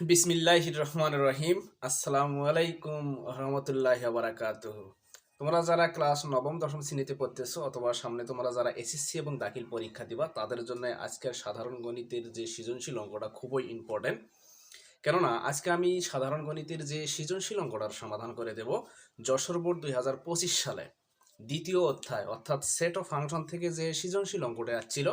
বিসমিল্লাহ রহমান রহিম। আসসালামু আলাইকুম রহমতুল্লাহ বারাকাতুহ। তোমরা যারা ক্লাস নবম, দশম শ্রেণীতে পড়তেছো অথবা সামনে তোমরা যারা এসএসসি এবং দাখিল পরীক্ষা দিবা, তাদের জন্য আজকের সাধারণ গণিতের যে সৃজনশীল অঙ্কটা খুবই ইম্পর্টেন্ট কেননা, আজকে আমি সাধারণ গণিতের যে সৃজনশীল অঙ্কটার সমাধান করে দেব যশোর বোর্ড দুই হাজার পঁচিশ সালে। দ্বিতীয় অধ্যায়, অর্থাৎ সেট অফ ফাংশন থেকে যে সৃজনশীল অঙ্কটা আসছিল,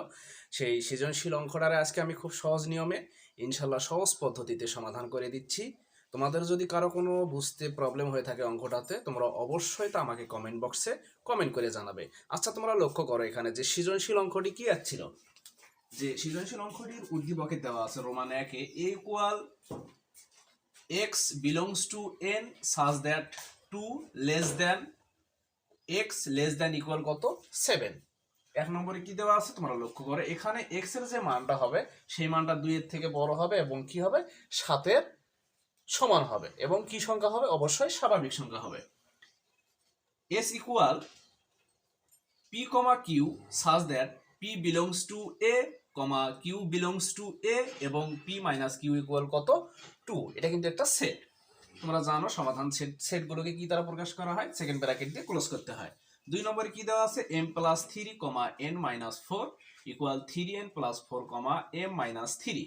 সেই সৃজনশীল অঙ্কটারে আজকে আমি খুব সহজ নিয়মে ইনশাল্লাহ সহজ পদ্ধতিতে সমাধান করে দিচ্ছি। তোমাদের যদি কারও কোনো বুঝতে প্রবলেম হয়ে থাকে অঙ্কটাতে, তোমরা অবশ্যই তা আমাকে কমেন্ট বক্সে কমেন্ট করে জানাবে। আচ্ছা তোমরা লক্ষ্য করো এখানে যে সৃজনশীল অঙ্কটি কি আসছিল যে সৃজনশীল অঙ্কটির উদ্দীপকে দেওয়া আছে রোমান একে A equal X belongs to N such that two less than X less than equal কত? সেভেন এক নম্বরে কি দেওয়া আছে? তোমরা লক্ষ্য করো, এখানে এক্সের যে মানটা হবে, সেই মানটা দুইয়ের থেকে বড় হবে এবং কি হবে? সাতের সমান হবে এবং কি সংখ্যা হবে? অবশ্যই স্বাভাবিক সংখ্যা হবে। S equal P comma Q such that P belongs to A comma Q belongs to A এবং পি মাইনাস কিউ ইকুয়াল কত? টু এটা কিন্তু একটা সেট তোমরা জানো, সমাধান সেট সেটগুলোকে কি দ্বারা প্রকাশ করা হয়? সেকেন্ড ব্র্যাকেট দিয়ে ক্লোজ করতে হয়। দুই নম্বরে কি দেওয়া আছে? M plus three comma N minus four equal three N plus four comma M minus three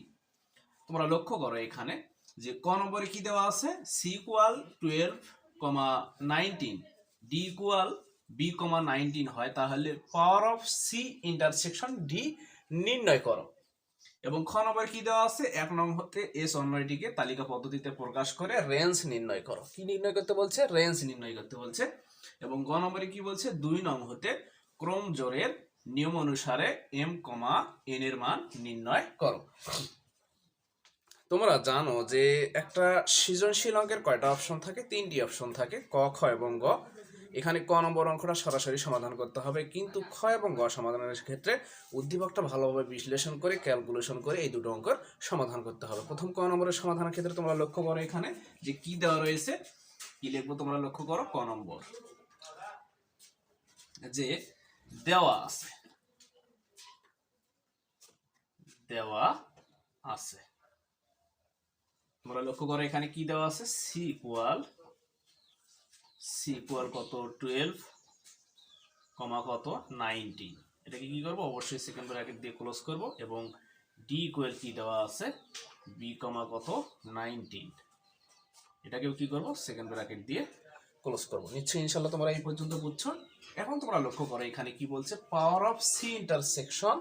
তোমরা লক্ষ্য করো এখানে যে ক নম্বরে কি দেওয়া আছে? C equal twelve comma nineteen D equal B comma nineteen হয়, তাহলে power of C intersection D নির্ণয় করো। এবং খ নম্বরে কি দেওয়া আছে? এক নং হতে এস অন্যটিকে তালিকা পদ্ধতিতে প্রকাশ করে রেঞ্জ নির্ণয় করো। কি নির্ণয় করতে বলছে? রেঞ্জ নির্ণয় করতে বলছে। এবং গ নম্বরে কি বলছে? দুই নং হতে ক্রম জোরের নিয়ম অনুসারে এম কমা এন এর মান নির্ণয় করো। তোমরা জানো যে একটা সৃজনশীল অঙ্কের কয়টা অপশন থাকে? তিনটি অপশন থাকে, ক, খ এবং গ। এখানে ক নম্বর অঙ্কটা সরাসরি সমাধান করতে হবে, কিন্তু খ এবং গ সমাধানের ক্ষেত্রে উদ্দীপকটা ভালোভাবে বিশ্লেষণ করে ক্যালকুলেশন করে এই দুটো অঙ্কের সমাধান করতে হবে। প্রথম ক নম্বরের সমাধানের ক্ষেত্রে তোমরা লক্ষ্য করো এখানে যে কি দেওয়া রয়েছে? কি লিখব তোমরা লক্ষ্য করো? ক নম্বর। যে দেওয়া আছে। দেওয়া আছে। তোমরা লক্ষ্য করো এখানে কি দেওয়া আছে? সি ইকুয়াল সি ইকুয়াল কত? টুয়েলভ কমা কত? নাইনটিন এটাকে কি করব? অবশ্যই সেকেন্ড ব্র্যাকেট দিয়ে ক্লোজ করব এবং ডি ইকুয়াল কি দেওয়া আছে? বি কমা কত? নাইনটিন এটাকেও কি করব? সেকেন্ড ব্র্যাকেট দিয়ে ক্লোজ করব। নিশ্চয়ই ইনশাল্লাহ তোমরা এই পর্যন্ত বুঝছ। এখন তোমরা লক্ষ্য করো, এখানে কি বলছে? Power of C intersection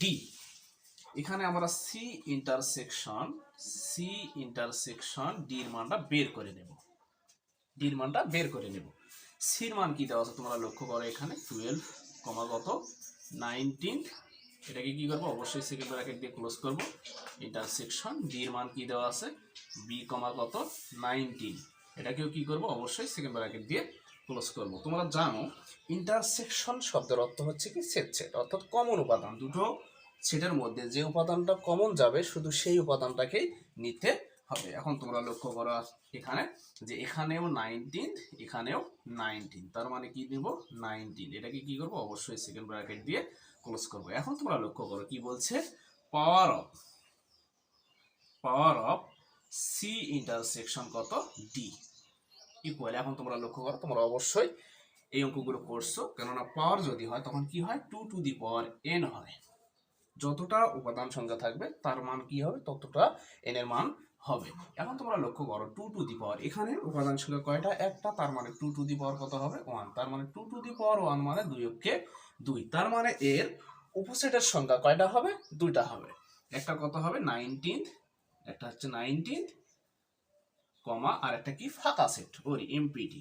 D এখানে আমরা সি ইন্টারসেকশন সি ইন্টারসেকশন ডির মানটা বের করে নেব। ডির মানটা বের করে নেব। সির মান কি দেওয়া আছে তোমরা লক্ষ্য করো এখানে? টুয়েলভ কমাগত নাইনটিন এটাকে কি করব? অবশ্যই সেকেন্ড ব্র্যাকেট দিয়ে ক্লোজ করব। ইন্টারসেকশন ডির মান কি দেওয়া আছে? বি কমাগত নাইনটিন এটাকেও কি করব? অবশ্যই সেকেন্ড ব্র্যাকেট দিয়ে ক্লোজ করব। তোমরা জানো ইন্টারসেকশন শব্দের অর্থ হচ্ছে কি সেট সেট অর্থাৎ কমন উপাদান। দুটো সেটের মধ্যে যে উপাদানটা কমন যাবে, শুধু সেই উপাদানটাকেই নিতে হবে। এখন তোমরা লক্ষ্য করো এখানে যে এখানেও নাইনটিন এখানেও নাইনটিন তার মানে কি দেব নাইনটিন এটাকে কি করব? অবশ্যই সেকেন্ড ব্র্যাকেট দিয়ে ক্লোজ করব। এখন তোমরা লক্ষ্য করো কি বলছে? Power of power of C intersection কত? ডি ইকুয়াল এখন তোমরা লক্ষ্য করো, তোমরা অবশ্যই এই অঙ্কগুলো করছ। কেননা পাওয়ার যদি হয়, তখন কি হয়? Two to the power N হয় যতটা উপাদান সংখ্যা থাকবে, তার মান কি হবে? ততটা এন এর মান হবে। এখন তোমরা লক্ষ্য করো টু টু দি পাওয়ার এখানে উপাদান সংখ্যা কয়টা? একটা, তার মানে টু টু দি পাওয়ার কত হবে? ওয়ান তার মানে two to the power one মানে দুই অক্ষে দুই। তার মানে এর উপসেটের সংখ্যা কয়টা হবে? দুইটা হবে। একটা কত হবে? নাইনটিন একটা হচ্ছে নাইনটিন কমা আর একটা কি? ফাঁকা সেট। ওরি এমপিটি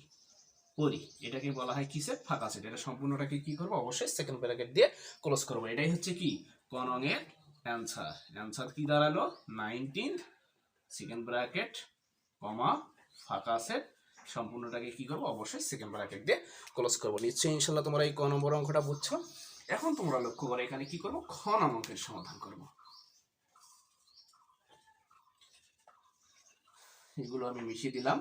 ওরি এটাকে বলা হয় কি সেট? ফাঁকা সেট। এটা সম্পূর্ণটাকে কি করব? অবশ্যই সেকেন্ড ব্র্যাকেট দিয়ে ক্লোজ করব। এটাই হচ্ছে কি? কনঙের অ্যান্সার অ্যান্সার কি দাঁড়াল? নাইনটিন সেকেন্ড ব্র্যাকেট কমা, ফাঁকা সেট। সম্পূর্ণটাকে কি করব? অবশ্যই সেকেন্ড ব্র্যাকেট দিয়ে ক্লোজ করব। নিশ্চয়ই ইনশাল্লাহ তোমরা এই ক নম্বর অঙ্কটা বুঝছ। এখন তোমরা লক্ষ্য করো এখানে কি করব? খ নামকের সমাধান করব। এগুলো আমি মিশিয়ে দিলাম।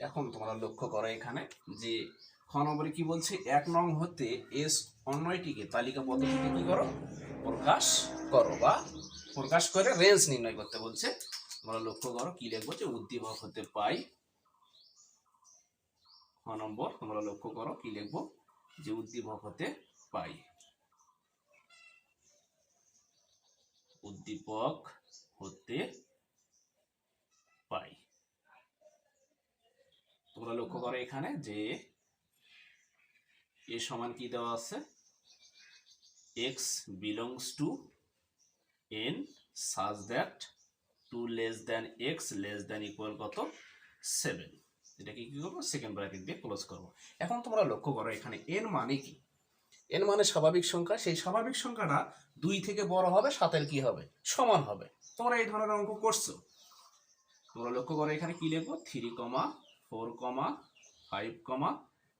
এখন তোমরা লক্ষ্য করো এখানে যে খ নম্বরে কি বলছে? এক নং হতে এস অন্যটিকে তালিকা পদ্ধতিতে কি করো? প্রকাশ করো বা প্রকাশ করে রেঞ্জ নির্ণয় করতে বলছে। তোমরা লক্ষ্য করো কি লিখব? যে উদ্দীপক হতে পাই। খ নম্বর, তোমরা লক্ষ্য করো কি লিখব? যে উদ্দীপক হতে পাই। উদ্দীপক হতে পাই তোমরা লক্ষ্য করো এখানে যে এ সমান কি দেওয়া আছে? X belongs to N such that two less than X less than equal কত? সেভেন এটাকে কি করব? সেকেন্ড ব্র্যাকেট দিয়ে ক্লোজ করব। এখন তোমরা লক্ষ্য করো এখানে এন মানে কি? এন মানে স্বাভাবিক সংখ্যা। সেই স্বাভাবিক সংখ্যাটা দুই থেকে বড় হবে, সাতের কি হবে? সমান হবে। তোমরা এই ধরনের অঙ্ক করছ। তোমরা লক্ষ্য করো, এখানে কি লিখব? Three comma, four comma, five comma,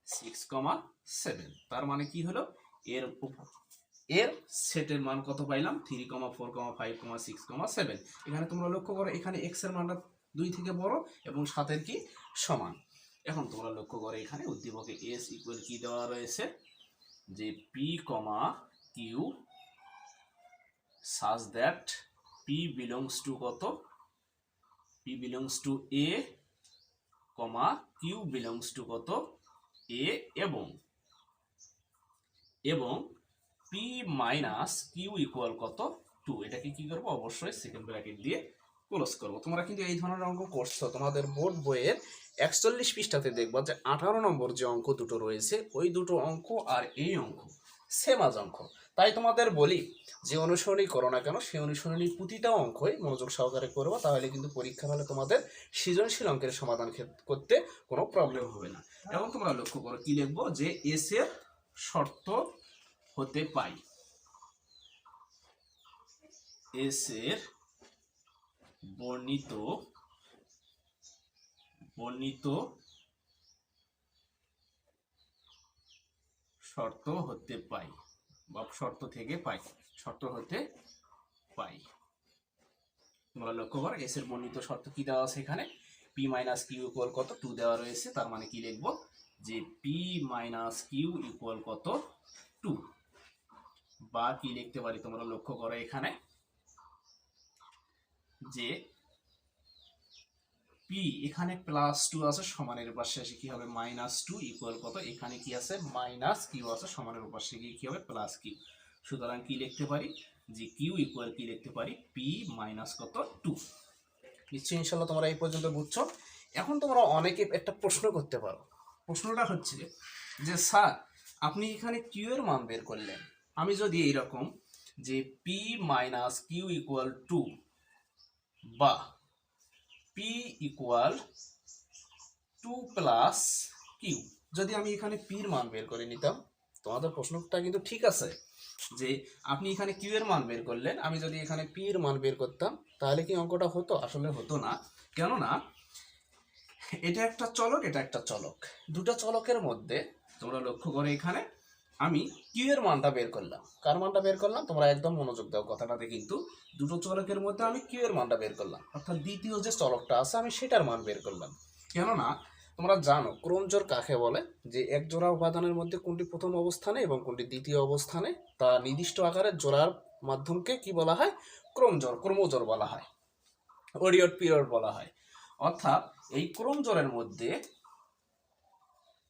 six comma, seven. তার মানে কি হলো? এর এর সেটের মান কত পাইলাম? Three comma, four comma, five comma, six comma, seven. এখানে তোমরা লক্ষ্য করো, এখানে এক্সের মানটা দুই থেকে বড় এবং সাতের কি? সমান। এখন তোমরা লক্ষ্য করো, এখানে উদ্দীপকে এস ইকুয়াল কি দেওয়া রয়েছে? যে P comma Q such that P belongs to কত? P belongs to A comma Q belongs to কত? এ এবং এবং পি মাইনাস কিউ ইকুয়াল কত? টু এটাকে কি করব? অবশ্যই সেকেন্ড ব্র্যাকেট দিয়ে ক্লোজ করব। তোমরা কিন্তু এই ধরনের অঙ্ক করছ। তোমাদের বোর্ড বইয়ের একচল্লিশ পৃষ্ঠাতে দেখবা যে আঠারো নম্বর যে অঙ্ক দুটো রয়েছে, ওই দুটো অঙ্ক আর এই অঙ্ক। সেম আজ অঙ্ক। তাই তোমাদের বলি, যে অনুসরণই করো না কেন, সেই অনুসরণী প্রতিটা অঙ্কই মনোযোগ সহকারে করব, তাহলে কিন্তু পরীক্ষা হলে তোমাদের সৃজনশীল অঙ্কের সমাধান করতে কোনো প্রবলেম হবে না। এবং তোমরা লক্ষ্য করো, কি লিখব? যে এস এর শর্ত হতে পাই। এস এর বর্ণিত বর্ণিত শর্ত হতে পাই বা শর্ত থেকে পাই, শর্ত হতে পাই। তোমরা লক্ষ্য করো এস এর বর্ণিত শর্ত কি দেওয়া আছে এখানে? পি মাইনাস কিউ ইকুয়াল কত? টু দেওয়া রয়েছে, তার মানে কি লিখব? যে পি মাইনাস কিউ ইকুয়াল কত? টু বা কি লিখতে পারি তোমরা লক্ষ্য করো এখানে? যে পি এখানে প্লাস টু আছে, সমানের পাশে এসে কি হবে? মাইনাস টু ইকুয়াল কত? এখানে কি আছে? মাইনাস কিউ আছে, সমানের পাশে গিয়ে কি হবে? প্লাস কিউ সুতরাং কি লিখতে পারি? যে কিউ ইকুয়াল কি লিখতে পারি? পি মাইনাস কত? টু নিশ্চয়ই ইনশাল্লাহ তোমরা এই পর্যন্ত বুঝছ। এখন তোমরা অনেকে একটা প্রশ্ন করতে পারো। প্রশ্নটা হচ্ছে যে, স্যার, আপনি এখানে কিউ এর মান বের করলেন। আমি যদি এইরকম যে P minus Q equal two বা P equal two plus Q যদি আমি এখানে পির মান বের করে নিতাম, তোমাদের প্রশ্নটা কিন্তু ঠিক আছে যে আপনি এখানে কিউ এর মান বের করলেন, আমি যদি এখানে পি এর মান বের করতাম, তাহলে কি অঙ্কটা হতো? আসলে হতো না। কেননা, এটা একটা চলক, এটা একটা চলক। দুটো চলকের মধ্যে তোমরা লক্ষ্য করে এখানে আমি কিউ এর মানটা বের করলাম। কার মানটা বের করলাম? তোমরা একদম মনোযোগ দাও কথাটাতে কিন্তু। দুটো চলকের মধ্যে আমি কিউ এর মানটা বের করলাম। অর্থাৎ দ্বিতীয় যে চলকটা আছে, আমি সেটার মান বের করলাম। কেননা, তোমরা জানো ক্রমজোর কাকে বলে? যে এক জোড়া উপাদানের মধ্যে কোনটি প্রথম অবস্থানে এবং কোনটি দ্বিতীয় অবস্থানে, তা নির্দিষ্ট আকারে জোড়ার মাধ্যমকে কি বলা হয়? ক্রমজোর ক্রমজোর বলা হয়। ওরিয়ড পিরিয়ড বলা হয়। অর্থাৎ, এই ক্রমজোরের মধ্যে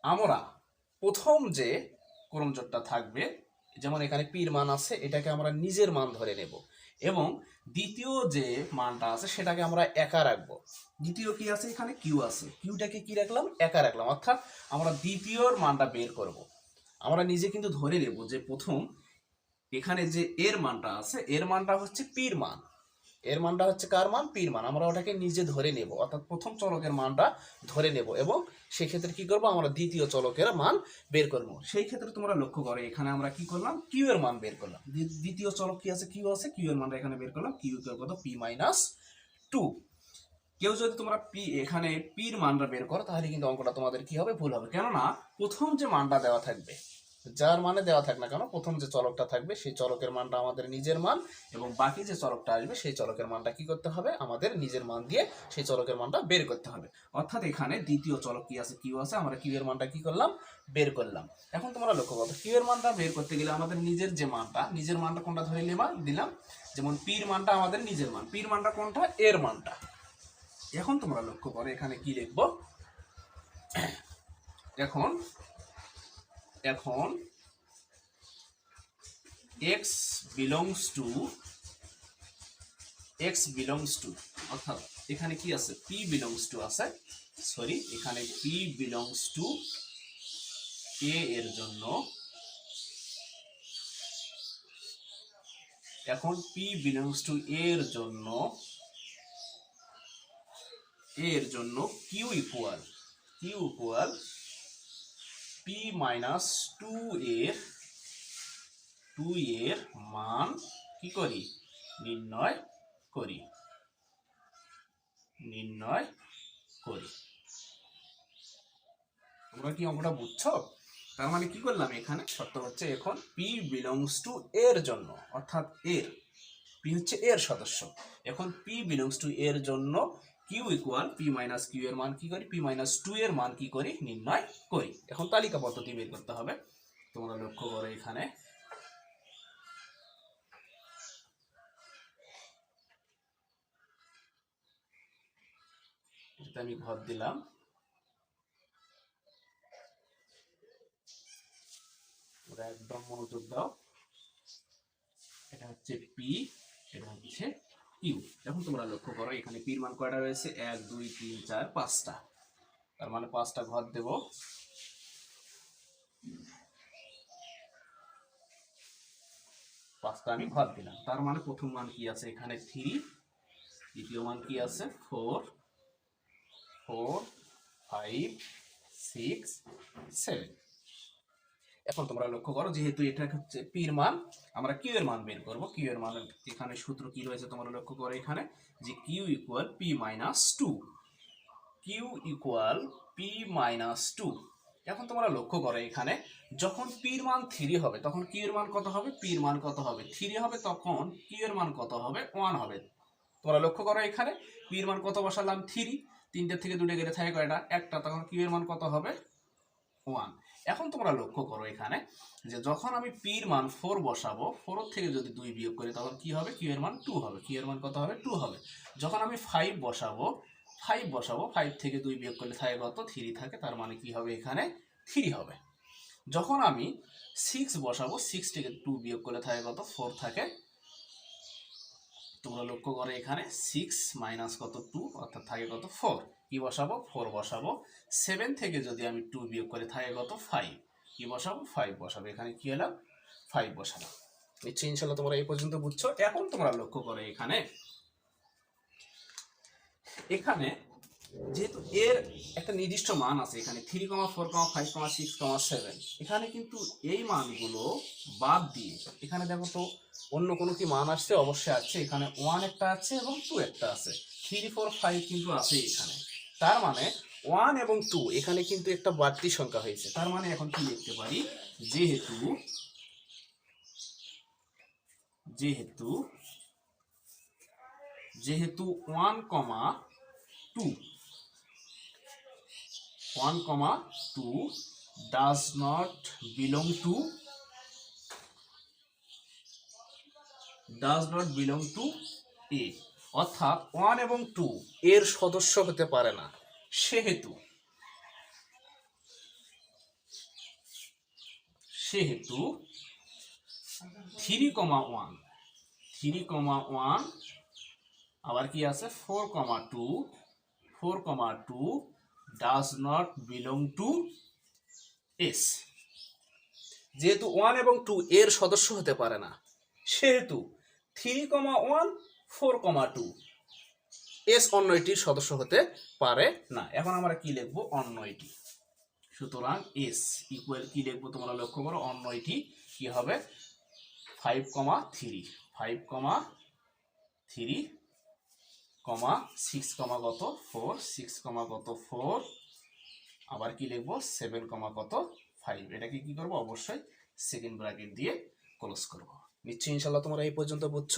আমরা প্রথম যে ক্রমজোরটা থাকবে। যেমন এখানে পির মান আছে, এটাকে আমরা নিজের মান ধরে নেব। এবং দ্বিতীয় যে মানটা আছে, সেটাকে আমরা একা রাখব। দ্বিতীয় কি আছে এখানে? কিউ আছে। কিউটাকে কি রাখলাম? একা রাখলাম। অর্থাৎ আমরা দ্বিতীয়র মানটা বের করব। আমরা নিজে কিন্তু ধরে নেব যে প্রথম এখানে যে এর মানটা আছে, এর মানটা হচ্ছে পির মান। এর মানটা হচ্ছে কার মান? পির মান। আমরা ওটাকে নিজে ধরে নেব। অর্থাৎ প্রথম চলকের মানটা ধরে নেব এবং সেক্ষেত্রে কি করব? আমরা দ্বিতীয় চলকের মান বের করব। সেই ক্ষেত্রে তোমরা লক্ষ্য করো, এখানে আমরা কি করলাম? কিউ এর মান বের করলাম। দ্বিতীয় চলক কি আছে? কিউ আছে। কিউ এর মানটা এখানে বের করলাম। কিউ এর কত? পি মাইনাস টু কেউ যদি তোমরা পি এখানে পির মানটা বের করো, তাহলে কিন্তু অঙ্কটা তোমাদের কি হবে? ভুল হবে। কেননা, প্রথম যে মানটা দেওয়া থাকবে যার মানে দেওয়া থাক না কেন, প্রথম যে চলকটা থাকবে সেই চলকের মানটা আমাদের নিজের মান এবং বাকি যে চলকটা আসবে সেই চলকের মানটা কি করতে হবে? আমাদের নিজের মান দিয়ে সেই চলকের মানটা বের করতে হবে। অর্থাৎ এখানে দ্বিতীয় চলক কি আছে? কিউ আছে। আমরা কিউ এর মানটা কি করলাম? বের করলাম। এখন তোমরা লক্ষ্য করো, কিউ এর মানটা বের করতে গেলে আমাদের নিজের যে মানটা, নিজের মানটা কোনটা ধরে নিলাম? দিলাম। যেমন পির মানটা আমাদের নিজের মান। পির মানটা কোনটা? এর মানটা। এখন তোমরা লক্ষ্য করো, এখানে কি লিখব? এখন এখন x belongs to x belongs to অর্থাৎ এখানে কি আছে p belongs to আছে সরি এখানে p belongs to a এর জন্য এখন belongs to a এর জন্য এর জন্য q equal q equal p minus two এর টু এর মান কি করি? নির্ণয় করি। নির্ণয় করি। তোমরা কি অঙ্কটা বুঝছ? তার মানে কি করলাম এখানে? শর্ত হচ্ছে এখন পি বিলংস টু এর জন্য, অর্থাৎ এর। পি হচ্ছে এর সদস্য। এখন পি বিলংস টু এর জন্য Q equal P minus Q এর মান কি করি? পি মাইনাস টু এর মান কি করি? নির্ণয় করি। এখন তালিকা পদ্ধতি বের করতে হবে। তোমরা লক্ষ্য করো এখানে। আমি ঘর দিলাম। একদম মনোযোগ দাও। এটা হচ্ছে পি এটা হচ্ছে ইউ। এখন তোমরা লক্ষ্য করো, এখানে পির মান কয়টা রয়েছে? এক, দুই, তিন, চার, পাঁচটা। তার মানে পাঁচটা ঘর দেব। পাঁচটা আমি ঘর দিলাম। তার মানে প্রথম মান কি আছে? এখানে থ্রি দ্বিতীয় মান কি আছে? Four four five six seven এখন তোমরা লক্ষ্য করো, যেহেতু এটা হচ্ছে পির মান, আমরা কিউ এর মান বের করব। কিউ এর মান এখানে সূত্র কি রয়েছে তোমরা লক্ষ্য করো এখানে, যে Q equal P minus two Q equal P minus two এখন তোমরা লক্ষ্য করো এখানে, যখন পির মান থ্রি হবে, তখন কিউ এর মান কত হবে? পির মান কত হবে? থ্রি হবে, তখন কিউ এর মান কত হবে? ওয়ান হবে। তোমরা লক্ষ্য করো এখানে পির মান কত বসালাম? থ্রি তিনটে থেকে দুটো গেলে থাকে কয়টা? একটা, তখন কিউ এর মান কত হবে? ওয়ান এখন তোমরা লক্ষ্য করো এখানে যে যখন আমি পির মান ফোর বসাবো ফোর থেকে যদি দুই বিয়োগ করি, তখন কি হবে? কিউ এর মান টু হবে। কিউ এর মান কত হবে? টু হবে। যখন আমি ফাইভ বসাবো ফাইভ বসাবো ফাইভ থেকে দুই বিয়োগ করলে থাকে কত? থ্রি থাকে। তার মানে কি হবে? এখানে থ্রি হবে। যখন আমি সিক্স বসাবো সিক্স থেকে টু বিয়োগ করলে থাকে কত? ফোর থাকে। তোমরা লক্ষ্য করো এখানে সিক্স মাইনাস কত? টু অর্থাৎ থাকে কত? ফোর কি বসাবো ফোর বসাবো। সেভেন থেকে যদি আমি টু বিয়োগ করে থাকে কত? ফাইভ কি বসাবো ফাইভ বসাবো। এখানে কি হলাম ফাইভ বসালাম। নিশ্চয়ই ইনশাল্লাহ তোমরা এই পর্যন্ত বুঝছ। এখন তোমরা লক্ষ্য করো এখানে। এখানে যেহেতু এর একটা নির্দিষ্ট মান আছে, এখানে three comma four comma five comma six comma seven এখানে কিন্তু এই মানগুলো বাদ দিয়ে, এখানে দেখো তো অন্য কোনো কি মান আসছে? অবশ্যই আছে এখানে ওয়ান একটা আছে এবং টু একটা আছে। থ্রি ফোর ফাইভ কিন্তু আছে এখানে। তার মানে ওয়ান এবং টু এখানে কিন্তু একটা বাড়তি সংখ্যা হয়েছে। তার মানে এখন কি লিখতে পারি? যেহেতু যেহেতু যেহেতু one comma two one comma two does not belong to does not belong to A অর্থাৎ ওয়ান এবং টু এর সদস্য হতে পারে না, সেহেতু সেহেতু three comma one three comma one আবার কি আছে? Four comma two four comma two does not belong to S যেহেতু ওয়ান এবং টু এর সদস্য হতে পারে না, সেহেতু three comma one four comma two. S অন্য এটির সদস্য হতে পারে না। এখন আমরা কি লিখব? অন্য এটি সুতরাং এস ইকুয়াল কি লিখব তোমরা লক্ষ্য করো? অন্য এটি কি হবে? Five comma three five comma three comma six comma কত ফোর সিক্স কমা কত ফোর আবার কি লিখব? সেভেন কমা কত ফাইভ এটাকে কি করব? অবশ্যই সেকেন্ড ব্র্যাকেট দিয়ে ক্লোজ করব। নিশ্চয়ই ইনশাল্লাহ তোমরা এই পর্যন্ত বুঝছ।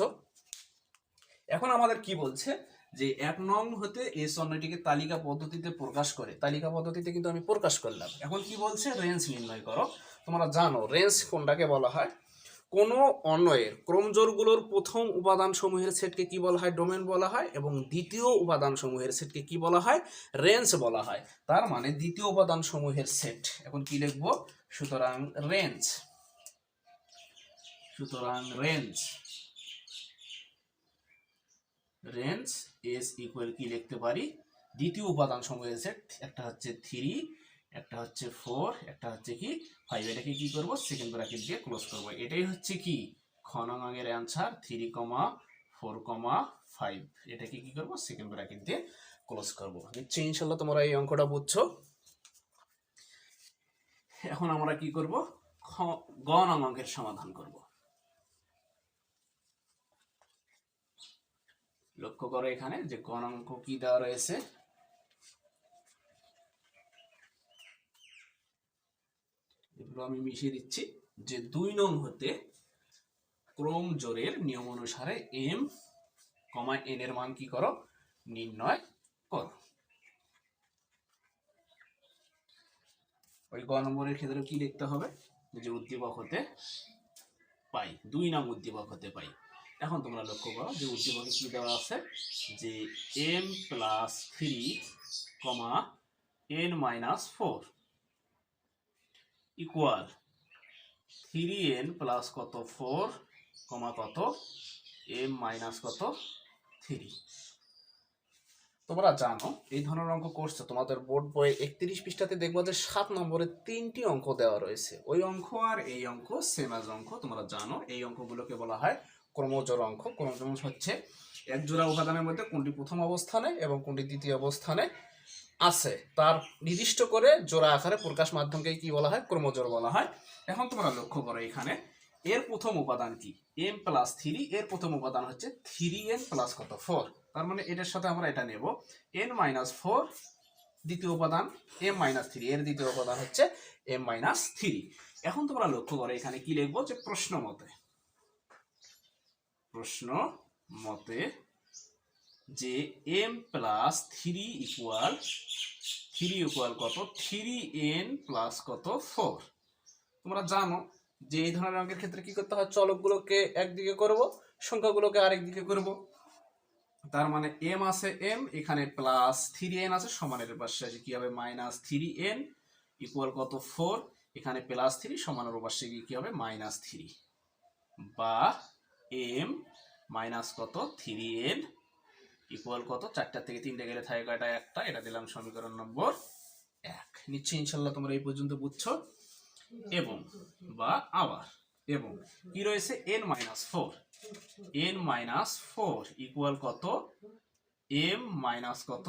এখন আমাদের কি বলছে? যে এক নং হতে এই স্বর্ণটিকে তালিকা পদ্ধতিতে প্রকাশ করে। তালিকা পদ্ধতিতে কিন্তু আমি প্রকাশ করলাম। এখন কি বলছে? রেঞ্জ নির্ণয় করো। তোমরা জানো, রেঞ্জ কোনটাকে বলা হয়? কোনো অন্বয়ের ক্রমজোরগুলোর প্রথম উপাদান সমূহের সেটকে কি বলা হয়? ডোমেন বলা হয় এবং দ্বিতীয় উপাদান সমূহের সেটকে কি বলা হয়? রেঞ্জ বলা হয়। তার মানে দ্বিতীয় উপাদান সমূহের সেট। এখন কি লিখব? সুতরাং রেঞ্জ। সুতরাং রেঞ্জ। রেঞ্জ এস ইকুয়াল কি লিখতে পারি? দ্বিতীয় উপাদান সমূহের সেট একটা হচ্ছে থ্রি একটা হচ্ছে ফোর একটা হচ্ছে কি? ফাইভ এটাকে কি করব? সেকেন্ড ব্র্যাকেট দিয়ে ক্লোজ করব। এটাই হচ্ছে কি? খ নং এর answer three comma four comma five এটাকে কি করব? সেকেন্ড ব্র্যাকেট দিয়ে ক্লোজ করব। নিশ্চয়ই ইনশাল্লাহ তোমরা এই অঙ্কটা বুঝছ। এখন আমরা কি করব? গ নং অঙ্কের সমাধান করব। লক্ষ্য করো এখানে যে গ নং অঙ্ক কি দেওয়া রয়েছে? এগুলো আমি মিশিয়ে দিচ্ছি। যে দুই নং হতে ক্রম জোরের নিয়ম অনুসারে এম কমা এন এর মান কি করো? নির্ণয় করো। ওই গ নম্বরের ক্ষেত্রে কি লিখতে হবে? যে উদ্দীপক হতে পাই, দুই নং উদ্দীপক হতে পাই। এখন তোমরা লক্ষ্য করো যে উদ্দীপকে কি দেওয়া আছে? যে M plus three comma N minus four equal three N plus কত ফোর কমা কত এম মাইনাস কত থ্রি তোমরা জানো, এই ধরনের অঙ্ক করছ, তোমাদের বোর্ড বইয়ে একত্রিশ পৃষ্ঠাতে দেখব যে সাত নম্বরে তিনটি অঙ্ক দেওয়া রয়েছে। ওই অঙ্ক আর এই অঙ্ক সেম অঙ্ক, তোমরা জানো, এই অঙ্কগুলোকে বলা হয় ক্রমজোর অঙ্ক ক্রমজোর হচ্ছে এক জোড়া উপাদানের মধ্যে কোনটি প্রথম অবস্থানে এবং কোনটি দ্বিতীয় অবস্থানে আছে। তার নির্দিষ্ট করে জোড়া আকারে প্রকাশ মাধ্যমকে কি বলা হয়? ক্রমজোর বলা হয়। এখন তোমরা লক্ষ্য করো এখানে, এর প্রথম উপাদান কি? এম প্লাস থ্রি এর প্রথম উপাদান হচ্ছে থ্রি এন প্লাস কত? ফোর তার মানে এটার সাথে আমরা এটা নেব। এন মাইনাস ফোর দ্বিতীয় উপাদান এম মাইনাস থ্রি এর দ্বিতীয় উপাদান হচ্ছে এম মাইনাস থ্রি এখন তোমরা লক্ষ্য করো এখানে কি লিখব? যে প্রশ্ন মতে। প্রশ্ন মতে যে M plus three equal three equal কত? থ্রি এন প্লাস কত? ফোর তোমরা জানো যে এই ধরনের অঙ্কের ক্ষেত্রে কি করতে হয়? চলকগুলোকে একদিকে করব, সংখ্যাগুলোকে আরেক দিকে করব। তার মানে এম আছে এম এখানে প্লাস থ্রি এন আছে, সমানের পাশে আছে কি হবে? মাইনাস থ্রি এন ইকুয়াল কত? ফোর এখানে প্লাস থ্রি সমানের পাশে গিয়ে কি হবে? মাইনাস থ্রি বা এম মাইনাস কত? থ্রি এন ইকুয়াল কত? চারটা থেকে তিনটে গেলে থাকে কয়টা? একটা। এটা দিলাম সমীকরণ নম্বর এক। নিশ্চয়ই ইনশাল্লাহ তোমরা এই পর্যন্ত বুঝছ। এবং বা আবার। এবং কি রয়েছে? N minus four N minus four equal কত? এম মাইনাস কত?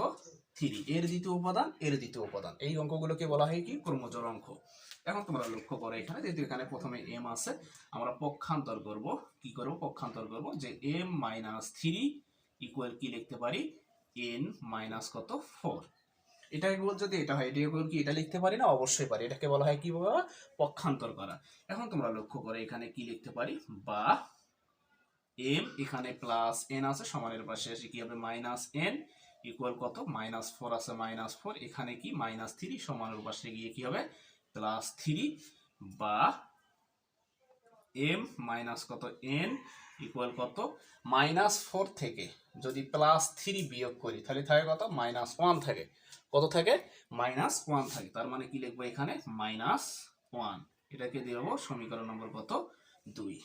থ্রি এর দ্বিতীয় উপাদান, এর দ্বিতীয় উপাদান। এই অঙ্কগুলোকে বলা হয় কি? ক্রমজোর অঙ্ক। এখন তোমরা লক্ষ্য করো এখানে, যেহেতু এখানে প্রথমে এম আছে, আমরা পক্ষান্তর করব। কি করব? পক্ষান্তর করব যে এম মাইনাস থ্রি ইকুয়াল কি লিখতে পারি? এন মাইনাস কত? ফোর এটা বল যদি এটা হয় এটা equal কি? এটা লিখতে পারি না? অবশ্যই পারি। এটাকে বলা হয় কি বাবা পক্ষান্তর করা। এখন তোমরা লক্ষ্য করো এখানে কি লিখতে পারি? বা এম এখানে প্লাস এন আছে, সমানের পাশে আসে কি হবে? মাইনাস এন ইকুয়াল কত? মাইনাস ফোর আছে মাইনাস ফোর এখানে কি? মাইনাস থ্রি সমানের পাশে গিয়ে কি হবে? প্লাস থ্রি বা এম মাইনাস কত? এন ইকুয়াল কত? মাইনাস ফোর থেকে যদি প্লাস থ্রি বিয়োগ করি, তাহলে থাকে কত? মাইনাস ওয়ান থাকে। কত থাকে? মাইনাস ওয়ান থাকে। তার মানে কি লিখব এখানে? Minus one. এটাকে দিয়ে সমীকরণ নম্বর কত? দুই।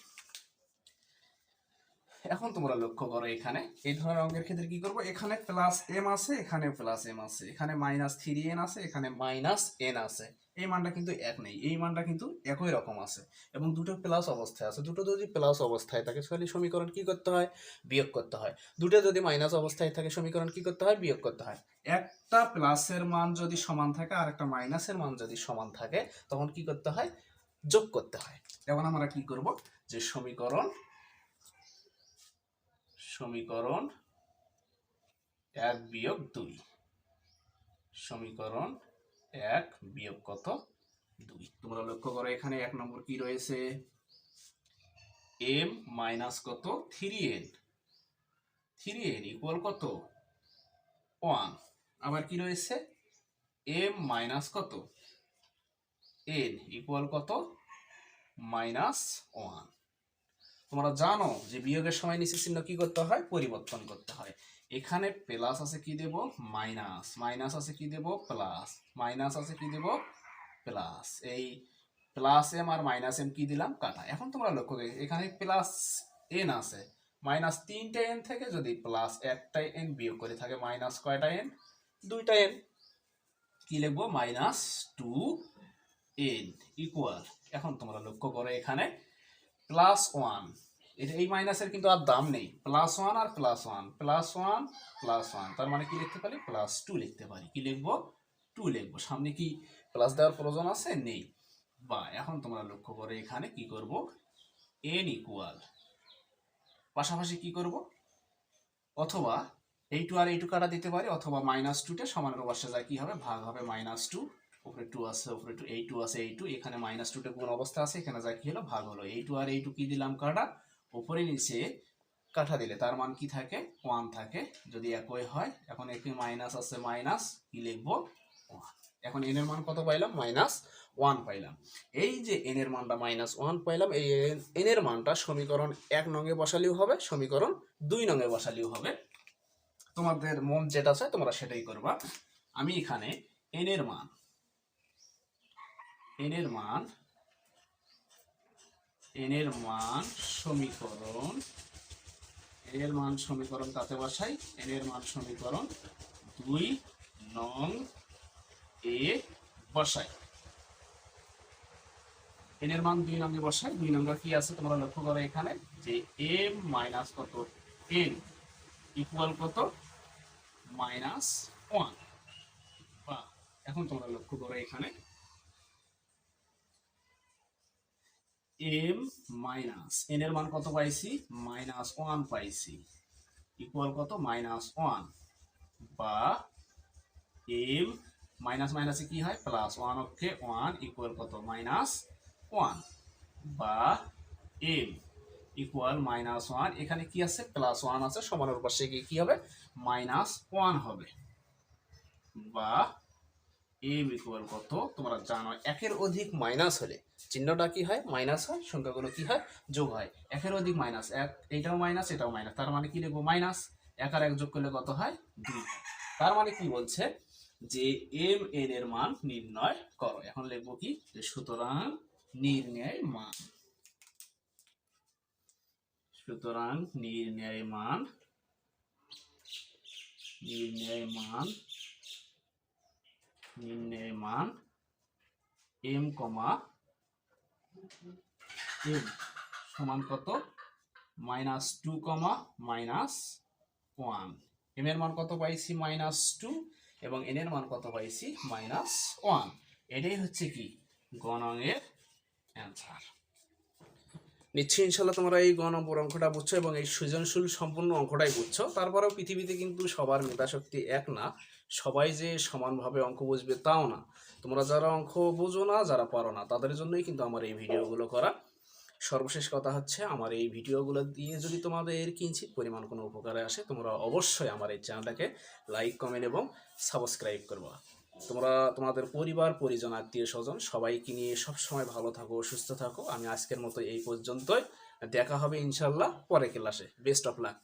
এখন তোমরা লক্ষ্য করো এখানে। এই ধরনের অঙ্কের ক্ষেত্রে কি করব? এখানে প্লাস এম আছে, এখানে প্লাস এম আছে, এখানে মাইনাস থ্রি এন আছে, এখানে মাইনাস এন আছে। এই মানটা কিন্তু এক নেই, এই মানটা কিন্তু একই রকম আছে। এবং দুটো প্লাস অবস্থায় আছে। দুটো যদি প্লাস অবস্থায় থাকে, তাহলে সমীকরণ কি করতে হয়? বিয়োগ করতে হয়। দুটো যদি মাইনাস অবস্থায় থাকে, সমীকরণ কি করতে হয়? বিয়োগ করতে হয়। একটা প্লাসের মান যদি সমান থাকে, আর একটা মাইনাসের মান যদি সমান থাকে, তখন কি করতে হয়? যোগ করতে হয়। এখন আমরা কি করব? যে সমীকরণ সমীকরণ এক বিয়োগ দুই। সমীকরণ এক বিয়োগ কত? দুই। তোমরা লক্ষ্য করো এখানে এক নম্বর কি রয়েছে? এম মাইনাস কত? Three N three N equal কত? ওয়ান আবার কি রয়েছে? এম মাইনাস কত? এন ইকুয়াল কত? মাইনাস ওয়ান তোমরা জানো যে বিয়োগের সময় নিচে চিহ্ন কি করতে হয়? পরিবর্তন করতে হয়। এখানে প্লাস আছে কি দেব? মাইনাস মাইনাস আছে কি দেব? প্লাস মাইনাস আছে কি দেব? প্লাস এই প্লাস এম আর মাইনাস এম কি দিলাম? কাটা। এখন তোমরা লক্ষ্য করি, এখানে প্লাস এন আছে। মাইনাস তিনটা এন থেকে যদি প্লাস একটা এন বিয়োগ করে থাকে মাইনাস কয়টা এন দুইটা এন কি লিখব? মাইনাস টু এন ইকুয়াল এখন তোমরা লক্ষ্য করো এখানে প্লাস ওয়ান এটা এই মাইনাসের কিন্তু আর দাম নেই। প্লাস ওয়ান আর plus one plus one plus one তার মানে কি লিখতে পারি? প্লাস টু লিখতে পারি। কি লিখব? টু লিখব। সামনে কি প্লাস দেওয়ার প্রয়োজন আছে? নেই। বা এখন তোমরা লক্ষ্য করে, এখানে কি করব? এন ইকুয়াল পাশাপাশি কি করব? অথবা এই টু আর এই টু কাটা দিতে পারি, অথবা মাইনাস টুতে সমানের পাশে যায় কি হবে? ভাগ হবে মাইনাস টু উপরে টু আছে, উপরে টু এই টু আছে, এই টু এখানে মাইনাস টুতে কোন অবস্থা আছে, এখানে যা কি হলো? ভাগ হলো। এই টু আর এই টু কি দিলাম? কাটা। উপরে নিচে কাঠা দিলে, তার মান কি থাকে? ওয়ান থাকে। যদি একই হয়, এখন একই মাইনাস আছে? মাইনাস কি লিখব? ওয়ান এখন এন এর মান কত পাইলাম? মাইনাস ওয়ান পাইলাম। এই যে এন এর মানটা মাইনাস ওয়ান পাইলাম, এই এন এর মানটা সমীকরণ এক নঙ্গে বসালেও হবে, সমীকরণ দুই নঙ্গে বসালেও হবে। তোমাদের মন যেটা চায়, তোমরা সেটাই করবা। আমি এখানে এন এর মান এন এর মান এন এর মান সমীকরণ এন এর মান সমীকরণ তাতে বসাই এন এর মান সমীকরণ দুই নং এ বসাই। এন এর মান দুই নঙ্গে বসাই, দুই নম্বর কি আছে তোমরা লক্ষ্য করো এখানে, যে এম মাইনাস কত? এন ইকুয়াল কত? Minus one. বা, এখন তোমরা লক্ষ্য করো এখানে। এম মাইনাস এন এর মান কত পাইছি? মাইনাস ওয়ান পাইছি। ইকুয়াল কত? মাইনাস ওয়ান বা এম মাইনাস মাইনাসে কি হয়? প্লাস ওয়ান অক্ষে ওয়ান ইকুয়াল কত? মাইনাস ওয়ান বা এম ইকুয়াল মাইনাস ওয়ান এখানে কি আছে? প্লাস ওয়ান আছে। সমানের পাশে গিয়ে কি হবে? মাইনাস ওয়ান হবে। বা এম ইকুয়াল কত? তোমরা জানো, একের অধিক মাইনাস হলে চিহ্নটা কি হয়? মাইনাস হয়, সংখ্যাগুলো কি হয়? যোগ হয়। একের অধিক মাইনাস এক, এইটাও মাইনাস এটাও মাইনাস তার মানে কি লিখব? মাইনাস এক আর এক যোগ করলে কত হয়? দুই। তার মানে কি বলছে? যে এম এন এর মান নির্ণয় করো। এখন লিখব কি? যে সুতরাং নির্ণয় মান। সুতরাং নির্ণয় মান নির্ণয় মান নির্ণয় মান এম কমা এম সমান কত? Minus two comma minus one M এর মান কত পাইছি? মাইনাস টু এবং এন এর মান কত পাইছি? মাইনাস ওয়ান এটাই হচ্ছে কি? গণঙের অ্যান্সার নিশ্চয়ই ইনশাল্লাহ তোমরা এই গ অঙ্কটা বুঝছ এবং এই সৃজনশীল সম্পূর্ণ অঙ্কটাই বুঝছ। তারপরেও পৃথিবীতে কিন্তু সবার মেধাশক্তি এক না। সবাই যে সমানভাবে অঙ্ক বুঝবে তাও না। তোমরা যারা অঙ্ক বোঝো না, যারা পারো না, তাদের জন্যই কিন্তু আমার এই ভিডিওগুলো করা। সর্বশেষ কথা হচ্ছে, আমার এই ভিডিওগুলো দিয়ে যদি তোমাদের কিঞ্চিত পরিমাণ কোনো উপকারে আসে, তোমরা অবশ্যই আমার এই চ্যানেলটাকে লাইক, কমেন্ট এবং সাবস্ক্রাইব করবা। তোমরা, তোমাদের পরিবার, পরিজন, আত্মীয় স্বজন, সবাইকে নিয়ে সবসময় ভালো থাকো, সুস্থ থাকো। আমি আজকের মতো এই পর্যন্তই। দেখা হবে ইনশাল্লাহ পরে ক্লাসে। Best of luck